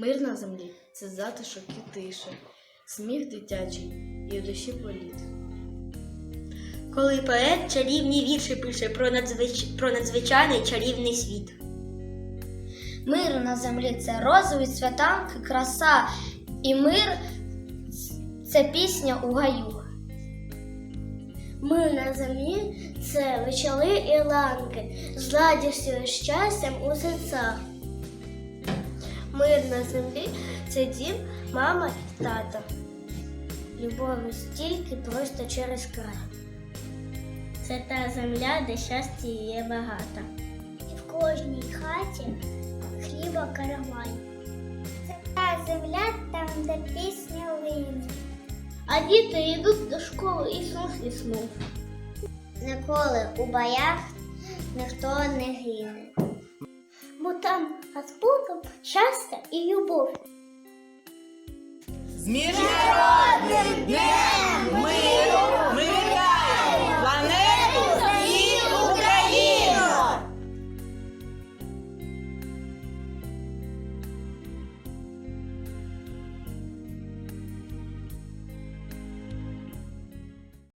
Мир на землі це затишок і тиша, сміх дитячий і у душі політ. Коли поет чарівні вірші пише про, надзвич... про надзвичайний чарівний світ. Мир на землі це розові святанки, краса. І мир це пісня у гаю. Мир на землі це вечори і ланки, з радістю і щастям у серцях. На землі це дім, мама і тата. Любові стільки просто через край. Це та земля, де щастя є багато. І в кожній хаті хліба каравай. Це та земля, там, де пісня лине. А діти йдуть до школи і снув і снув. Ніколи у боях ніхто не гине. Бо там Господом щастя і любов. З міжнародним